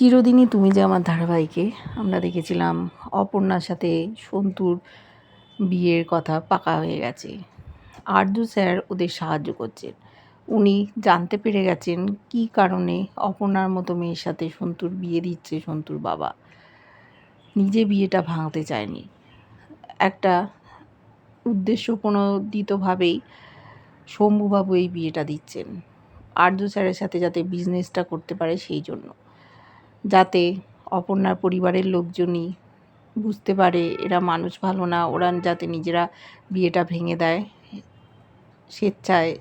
চিরদিনই তুমি যে আমার ধারাবাহিকে, আমরা দেখেছিলাম অপর্ণার সাথে সন্তুর বিয়ের কথা পাকা হয়ে গেছে। আর্য স্যার ওদের সাহায্য করছেন। উনি জানতে পেরে গেছেন কি কারণে অপর্ণার মতো মেয়ের সাথে সন্তুর বিয়ে দিচ্ছে সন্তুর বাবা। নিজে বিয়েটা ভাঙতে চায়নি। একটা উদ্দেশ্য প্রণোদিতভাবেই শম্ভুবাবু এই বিয়েটা দিচ্ছেন। আর্য স্যারের সাথে যাতে বিজনেসটা করতে পারে সেই জন্য। যাতে অপর্ণার পরিবারের লোকজনই বুঝতে পারে এরা মানুষ ভালো না, ওরা যাতে নিজেরা বিয়েটা ভেঙে দেয়, স্বেচ্ছায়।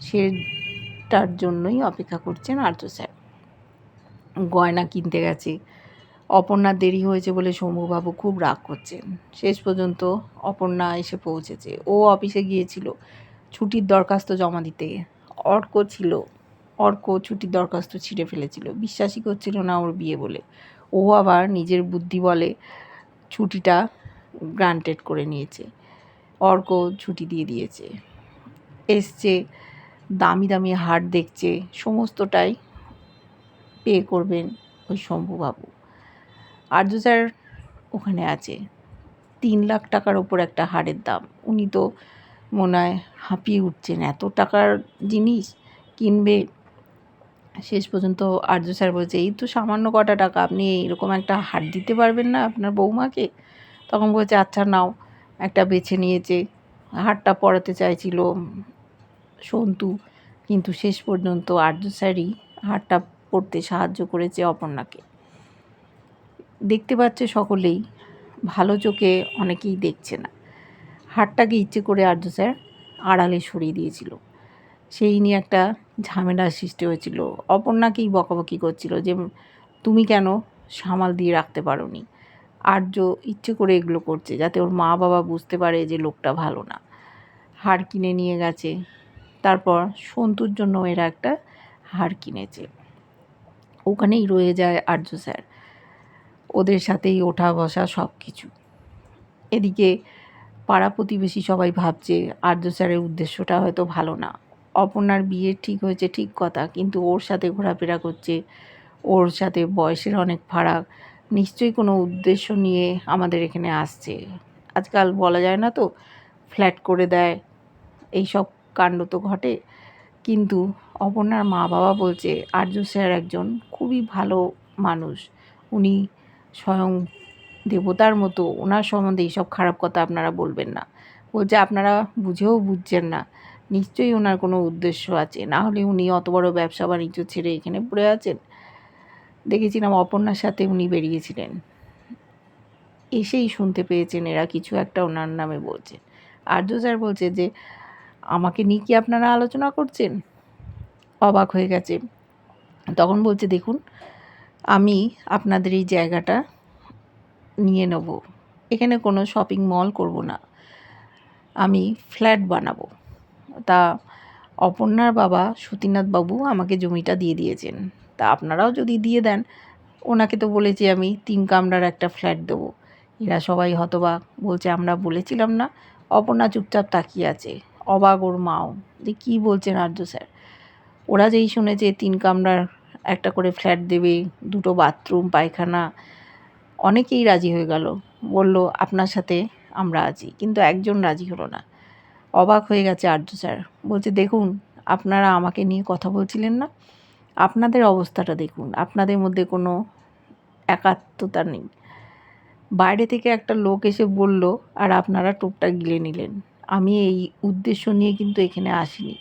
সেটার জন্যই অপেক্ষা করছেন আর্য স্যার। গয়না কিনতে গেছে। অপর্ণার দেরি হয়েছে বলে শম্ভুবাবু খুব রাগ করছেন। শেষ পর্যন্ত অপর্ণা এসে পৌঁছেছে। ও অফিসে গিয়েছিল। ছুটির দরখাস্ত জমা দিতে। অর্ক ছিল। অর্ক ছুটির দরখাস্ত ছিঁড়ে ফেলেছিল। বিশ্বাসই করছিল না ওর বিয়ে বলে। ও আবার নিজের বুদ্ধি বলে ছুটিটা গ্রান্টেড করে নিয়েছে। অর্ক ছুটি দিয়ে দিয়েছে। এসছে, দামি দামি হাট দেখছে, সমস্তটাই পে করবেন ওই শম্ভুবাবু। আর্য স্যার ওখানে আছে। তিন লাখ টাকার ওপর একটা হাড়ের দাম। উনি তো মনে হয় হাঁপিয়ে উঠছেন। এত টাকার জিনিস কিনবে শেষ পর্যন্ত আর্য স্যার বলছে, এই তো সামান্য কটা টাকা, আপনি এরকম একটা হাট দিতে পারবেন না আপনার বৌমাকে? তখন বলছে আচ্ছা নাও, একটা বেছে নিয়েছে হাটটা পড়াতে চাইছিল সন্তু, কিন্তু শেষ পর্যন্ত আর্য স্যারই হাটটা পড়তে সাহায্য করেছে অপর্ণাকে। দেখতে পাচ্ছে সকলেই, ভালো চোখে অনেকেই দেখছে না। হাটটাকে ইচ্ছে করে আর্য স্যার আড়ালে সরিয়ে দিয়েছিল। সেই নিয়ে একটা ঝামেলার সৃষ্টি হয়েছিল। অপর্ণাকেই বকাবকি করছিল যে, তুমি কেন সামাল দিয়ে রাখতে পারো নি আর্য ইচ্ছে করে এগুলো করছে যাতে ওর মা বাবা বুঝতে পারে যে লোকটা ভালো না। হার কিনে নিয়ে গেছে। তারপর সন্তুর জন্য এরা একটা হার কিনেছে। ওখানেই রয়ে যায় আর্য স্যার। ওদের সাথেই ওঠা বসা সব কিছু এদিকে পাড়া প্রতিবেশী সবাই ভাবছে আর্য স্যারের উদ্দেশ্যটা হয়তো ভালো না। অপর্ণার বিয়ে ঠিক হয়েছে ঠিক কথা, কিন্তু ওর সাথে ঘোরাফেরা করছে, ওর সাথে বয়সের অনেক ফারাক, নিশ্চয়ই কোনো উদ্দেশ্য নিয়ে আমাদের এখানে আসছে। আজকাল বলা যায় না তো, ফ্ল্যাট করে দেয় এই সব কাণ্ড তো ঘটে। কিন্তু অপর্ণার মা বাবা বলছে আর্য স্যার একজন খুবই ভালো মানুষ। উনি স্বয়ং দেবতার মতো, ওনার সম্বন্ধে এইসব খারাপ কথা আপনারা বলবেন না। বলছে, আপনারা বুঝেও বুঝছেন না। নিশ্চয়ই ওনার কোনো উদ্দেশ্য আছে। না হলে উনি অত বড় ব্যবসা বাণিজ্য ছেড়ে এখানে পড়ে আছেন। দেখেছিলাম অপর্ণার সাথে উনি বেরিয়েছিলেন। এসেই শুনতে পেয়েছেন এরা কিছু একটা ওনার নামে বলছে। আর্য স্যার বলছে যে, আমাকে নিয়ে কি আপনারা আলোচনা করছেন? অবাক হয়ে গেছে। তখন বলছে, দেখুন, আমি আপনাদের এই জায়গাটা নিয়ে নেব। এখানে কোনো শপিং মল করব না। আমি ফ্ল্যাট বানাবো। তা অপর্ণার বাবা সতীনাথ বাবু আমাকে জমিটা দিয়ে দিয়েছেন। তা আপনারাও যদি দিয়ে দেন, ওনাকে তো বলেছি আমি তিন কামরার একটা ফ্ল্যাট দেবো। এরা সবাই হতবাক, বলছে আমরা বলেছিলাম না, অপর্ণা চুপচাপ তাকিয়ে আছে। অবাক ওর মাও, যে কী বলছেন আর্য স্যার? ওরা যেই শুনেছে তিন কামরার একটা করে ফ্ল্যাট দেবে, দুটো বাথরুম, পায়খানা, অনেকেই রাজি হয়ে গেল। বলল, আপনার সাথে আমরা আছি। কিন্তু একজন রাজি হলো না। অবাক হয়ে গেছে আর্য স্যার। বলছে, দেখুন, আপনারা আমাকে নিয়ে কথা বলছিলেন না। আপনাদের অবস্থাটা দেখুন। আপনাদের মধ্যে কোনো একাত্মতা নেই। বাইরে থেকে একটা লোক এসে বলল, আর আপনারা টোপটা গিলে নিলেন। আমি এই উদ্দেশ্য নিয়ে কিন্তু এখানে আসিনি।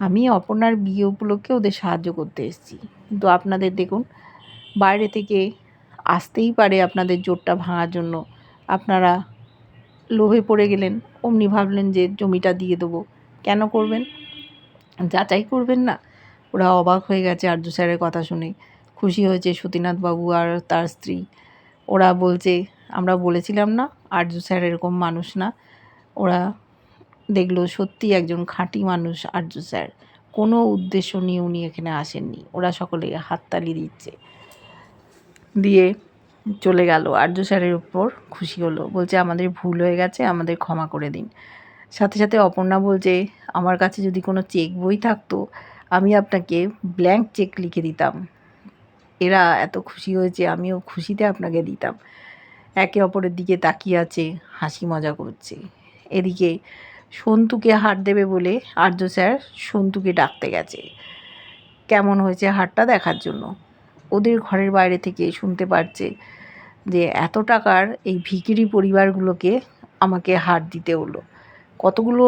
আমি অপর্ণার বিয়ে উপলক্ষে ওদের সাহায্য করতে এসেছি। কিন্তু আপনাদের দেখুন, বাইরে থেকে আসতেই পারে আপনাদের জোরটা ভাঙার জন্য। আপনারা লোভে পড়ে গেলেন। অমনি ভাবলেন যে জমিটা দিয়ে দেবো। কেন করবেন? যাচাই করবেন না। ওরা অবাক হয়ে গেছে আর্য স্যারের কথা শুনে। খুশি হয়েছে সতীনাথ বাবু আর তার স্ত্রী। ওরা বলছে, আমরা বলেছিলাম না, আর্য স্যার এরকম মানুষ না। ওরা দেখল সত্যি একজন খাঁটি মানুষ আর্য স্যার। কোনো উদ্দেশ্য নিয়ে উনি এখানে আসেননি। ওরা সকলে হাততালি দিচ্ছে। দিয়ে চলে গেল। আর্য স্যারের উপর খুশি হলো। বলছে, আমাদের ভুল হয়ে গেছে, আমাদের ক্ষমা করে দিন। সাথে সাথে অপর্ণা বলছে, আমার কাছে যদি কোনো চেক বই থাকতো, আমি আপনাকে ব্ল্যাঙ্ক চেক লিখে দিতাম। এরা এত খুশি হয়েছে, আমিও খুশিতে আপনাকে দিতাম। একে অপরের দিকে তাকিয়ে আছে, হাসি মজা করছে। এদিকে সন্তুকে হার দেবে বলে আর্য স্যার সন্তুকে ডাকতে গেছে। কেমন হয়েছে হারটা দেখার জন্য? ওদের ঘরের বাইরে থেকে শুনতে পারছে যে এত টাকার এই ভিকিরি পরিবারগুলোকে আমাকে হার দিতে হলো। কতগুলো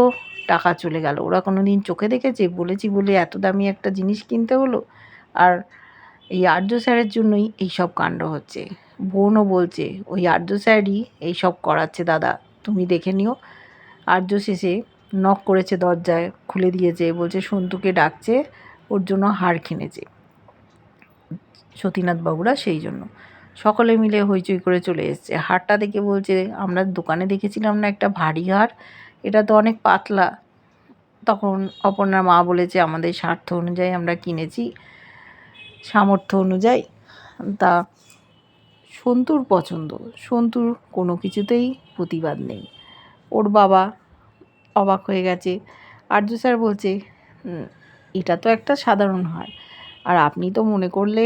টাকা চলে গেল? ওরা কোনো দিন চোখে দেখেছে? বলেছি বলে এত দামি একটা জিনিস কিনতে হলো? আর এই আর্য স্যারের জন্যই এই সব কাণ্ড হচ্ছে। বোনও বলছে, ওই আর্য স্যারই এই সব করাচ্ছে দাদা, তুমি দেখে নিও। আর্য শেষে নক করেছে দরজায়, খুলে দিয়েছে, বলছে, সন্তুকে ডাকছে, ওর জন্য হার কিনেছে সতীনাথ বাবুরা সেই জন্য। সকলে মিলে হইচই করে চলে এসছে। হারটা দেখে বলছে, আমরা দোকানে দেখেছিলাম না একটা ভারী হার। এটা তো অনেক পাতলা। তখন অপর্ণার মা বলেছে, আমাদের স্বার্থ অনুযায়ী আমরা কিনেছি। সামর্থ্য অনুযায়ী। তা সন্তুর পছন্দ। সন্তুর কোনো কিছুতেই প্রতিবাদ নেই। ওর বাবা অবাক হয়ে গেছে। আর্য স্যার বলছে এটা তো একটা সাধারণ হার। আর আপনি তো মনে করলে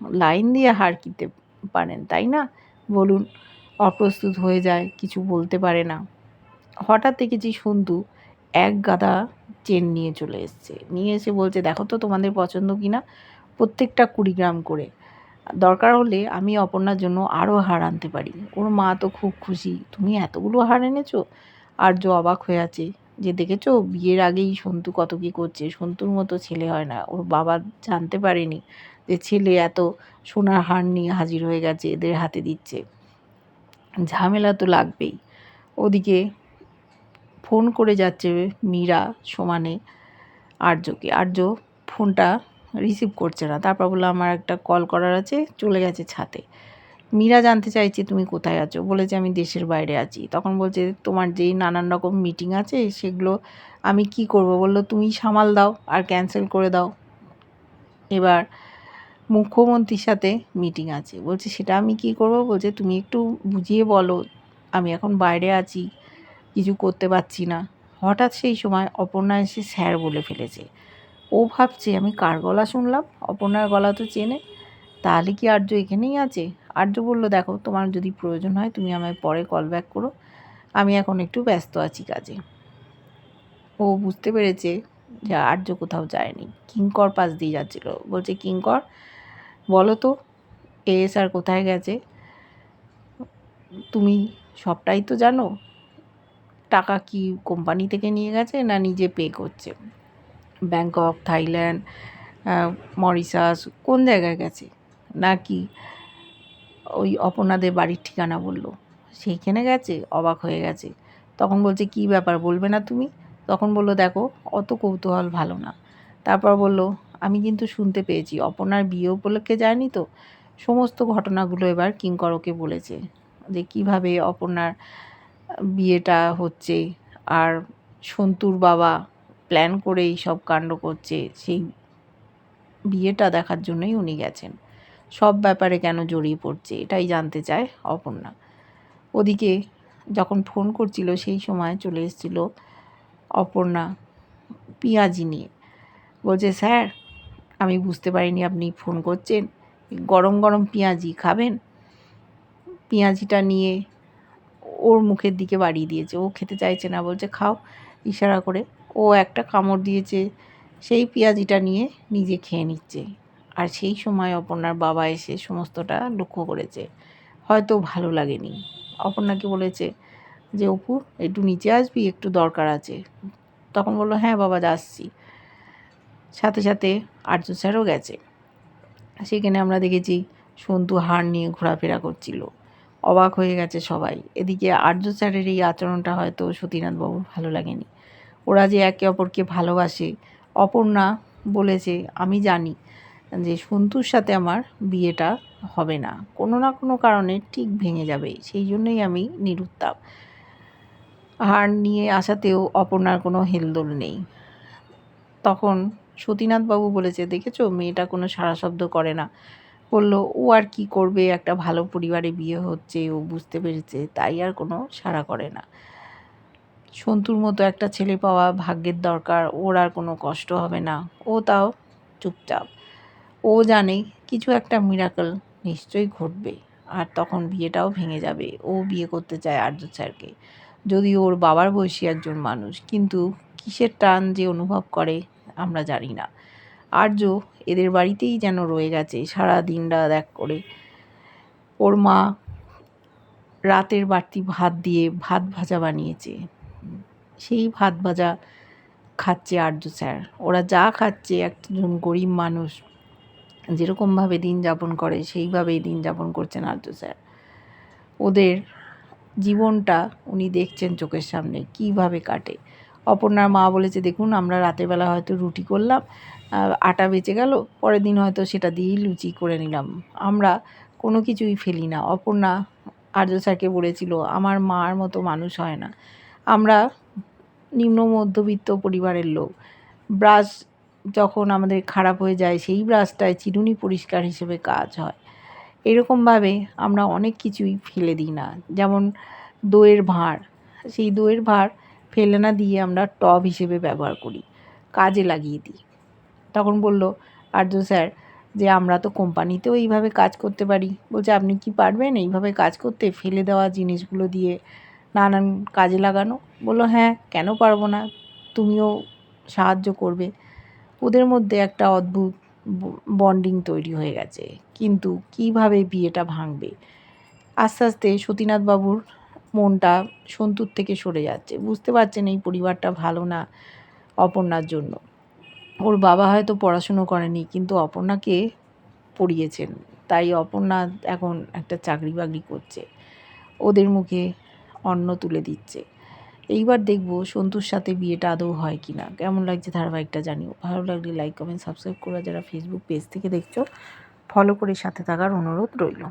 লাইন দিয়ে হার কিনতে পারেন, তাই না? বলুন, অপ্রস্তুত হয়ে যায়, কিছু বলতে পারে না। হঠাৎ দেখেছি সন্তু এক গাদা চেন নিয়ে চলে এসছে। নিয়ে এসে বলছে, দেখো তো তোমাদের পছন্দ কি না প্রত্যেকটা কুড়ি গ্রাম করে। দরকার হলে আমি অপর্ণার জন্য আরও হার আনতে পারি। ওর মা তো খুব খুশি, তুমি এতগুলো হার এনেছো? আর্য অবাক হয়ে আছে যে দেখেছ বিয়ের আগেই সন্তু কত কী করছে? সন্তুর মতো ছেলে হয় না। ওর বাবা জানতে পারেনি যে ছেলে এত সোনার হার নিয়ে হাজির হয়ে গেছে, এদের হাতে দিচ্ছে। ঝামেলা তো লাগবেই। ওদিকে ফোন করে যাচ্ছে মীরা, সমানে, আর্যকে। আর্য ফোনটা রিসিভ করছে না। তারপর বলল, আমার একটা কল করার আছে, চলে গেছে ছাতে মীরা জানতে চাইছে তুমি কোথায় আছো। বলেছে আমি দেশের বাইরে আছি। তখন বলছে, তোমার যেই নানান রকম মিটিং আছে, সেগুলো আমি কি করব? বলল, তুমি সামাল দাও আর ক্যান্সেল করে দাও। এবার মুখ্যমন্ত্রীর সাথে মিটিং আছে। বলছে, সেটা আমি কি করব? বলছে, তুমি একটু বুঝিয়ে বলো, আমি এখন বাইরে আছি, কিছু করতে পারছি না। হঠাৎ সেই সময় অপর্ণা এসে স্যার বলে ফেলেছে। ও ভাবছে, আমি কার গলা শুনলাম? অপর্ণার গলা তো চেনে। তাহলে কি আর্য এখানেই আছে? আর্য বলল, দেখো, তোমার যদি প্রয়োজন হয়, তুমি আমায় পরে কল ব্যাক করো। আমি এখন একটু ব্যস্ত আছি কাজে। ও বুঝতে পেরেছে যে আর্য কোথাও যায়নি। কিঙ্কর পাশ দিয়ে যাচ্ছিল। বলছে কিঙ্কর বলো তো এস আর কোথায় গেছে? তুমি সবটাই তো জানো। টাকা কি কোম্পানি থেকে নিয়ে গেছে না নিজে পে করছে? ব্যাংকক থাইল্যান্ড মরিশাস কোন জায়গায় গেছে? নাকি ওই অপর্ণাদের বাড়ির ঠিকানা বলল? সেইখানে গেছে, অবাক হয়ে গেছে। তখন বলছে, কি ব্যাপার, বলবে না তুমি? তখন বলল, দেখো, অত কৌতূহল ভালো না। তারপর বলল, আমি কিন্তু শুনতে পেয়েছি, অপর্ণার বিয়ে উপলক্ষে যায়নি তো? সমস্ত ঘটনাগুলো এবার কিঙ্কর ওকে বলেছে, যে কীভাবে অপর্ণার বিয়েটা হচ্ছে আর সন্তুর বাবা প্ল্যান করে এই সব কাণ্ড করছে, সেই বিয়েটা দেখার জন্যই উনি গেছেন। সব ব্যাপারে কেন জড়িয়ে পড়ছে এটাই জানতে চায় অপর্ণা। ওদিকে যখন ফোন করছিল, সেই সময় চলে এসেছিল অপর্ণা পিঁয়াজি নিয়ে। বলছে, স্যার, আমি বুঝতে পারিনি আপনি ফোন করছেন। গরম গরম পেঁয়াজি খাবেন? পেঁয়াজিটা নিয়ে ওর মুখের দিকে বাড়িয়ে দিয়েছে। ও খেতে চাইছে না, বলছে, খাও, ইশারা করে। ও একটা কামড় দিয়েছে, সেই পেঁয়াজিটা নিয়ে নিজে খেয়ে নিচ্ছে। আর সেই সময় অপর্ণার বাবা এসে সমস্তটা লক্ষ্য করেছে। হয়তো ভালো লাগেনি। অপর্ণাকে বলেছে যে, অপু, একটু নিচে আসবি, একটু দরকার আছে। তখন বলল হ্যাঁ বাবা, যাচ্ছি। সাথে সাথে আর্য স্যারও গেছে। সেখানে আমরা দেখেছি সন্তু হার নিয়ে ঘোরাফেরা করছিল। অবাক হয়ে গেছে সবাই। এদিকে আর্য স্যারের এই আচরণটা হয়তো সতীনাথবাবুর ভালো লাগেনি। ওরা যে একে অপরকে ভালোবাসে, অপর্ণা বলেছে, আমি জানি। যে সন্তুর সাথে আমার বিয়েটা হবে না। কোনো না কোনো কারণে ঠিক ভেঙে যাবে, সেই জন্যই আমি নিরুত্তাপ। হার নিয়ে আসাতেও অপর্ণার কোনো হেলদোল নেই। তখন সতীনাথবাবু বলেছে, দেখেছ, মেয়েটা কোনো সারা শব্দ করে না। বলল, ও আর কি করবে? একটা ভালো পরিবারে বিয়ে হচ্ছে, ও বুঝতে পেরেছে, তাই আর কোনো সাড়া করে না। সন্তুর মতো একটা ছেলে পাওয়া ভাগ্যের দরকার, ওর আর কোনো কষ্ট হবে না। ও তাও চুপচাপ। ও জানে কিছু একটা মিরাকল নিশ্চয়ই ঘটবে আর তখন বিয়েটাও ভেঙে যাবে। ও বিয়ে করতে চায় আর্য স্যারকে। যদি ওর বাবার বয়সী একজন মানুষ, কিন্তু কিসের টান যে অনুভব করে, আমরা জানি না। আর্য এদের বাড়িতেই যেন রয়ে গেছে সারা দিন রাত এক করে। ওর মা রাতের বাড়তি ভাত দিয়ে ভাত ভাজা বানিয়েছে। সেই ভাত ভাজা খাচ্ছে আর্য স্যার। ওরা যা খাচ্ছে, একজন গরিব মানুষ যেরকমভাবে দিন যাপন করে, সেইভাবেই দিন যাপন করছেন আর্য স্যার। ওদের জীবনটা উনি দেখছেন চোখের সামনে, কীভাবে কাটে। অপর্ণার মা বলেছে, দেখুন, আমরা রাতের বেলা হয়তো রুটি করলাম আটা বেঁচে গেল, পরের দিন হয়তো সেটা দিয়েই লুচি করে নিলাম। আমরা কোনো কিছুই ফেলি না। অপর্ণা আর্য স্যারকে বলেছিল, আমার মার মতো মানুষ হয় না। আমরা নিম্ন মধ্যবিত্ত পরিবারের লোক, ব্রাশ যখন আমাদের খারাপ হয়ে যায়, সেই ব্রাশটায় চিরুনি পরিষ্কার হিসেবে কাজ হয়। এরকমভাবে আমরা অনেক কিছুই ফেলে দিই না। যেমন দইয়ের ভাঁড়, সেই দইয়ের ভাঁড় ফেলে না দিয়ে আমরা টব হিসেবে ব্যবহার করি, কাজে লাগিয়ে দিই। তখন বলল, আর্য স্যার, যে আমরা তো কোম্পানিতেও এইভাবে কাজ করতে পারি। বলছে, আপনি কি পারবেন এইভাবে কাজ করতে, ফেলে দেওয়া জিনিসগুলো দিয়ে নানান কাজে লাগানো? বলল হ্যাঁ কেন পারব না? তুমিও সাহায্য করবে। ওদের মধ্যে একটা অদ্ভুত বন্ডিং তৈরি হয়ে গেছে। কিন্তু কীভাবে বিয়েটা ভাঙবে? আস্তে আস্তে সতীনাথ বাবুর মনটা সন্তুর থেকে সরে যাচ্ছে। বুঝতে পারছেন এই পরিবারটা ভালো না অপর্ণার জন্য। ওর বাবা হয়তো পড়াশুনো করেনি, কিন্তু অপর্ণাকে পড়িয়েছেন। তাই অপর্ণা এখন একটা চাকরি বাকরি করছে। ওদের মুখে অন্ন তুলে দিচ্ছে। এইবার দেখব সন্তুর সাথে বিয়েটা আদৌ হয় কি না কেমন লাগছে ধারাবাহিকটা জানিও। ভালো লাগলে লাইক কমেন্ট সাবস্ক্রাইব করা। যারা ফেসবুক পেজ থেকে দেখছ ফলো করে সাথে থাকার অনুরোধ রইল।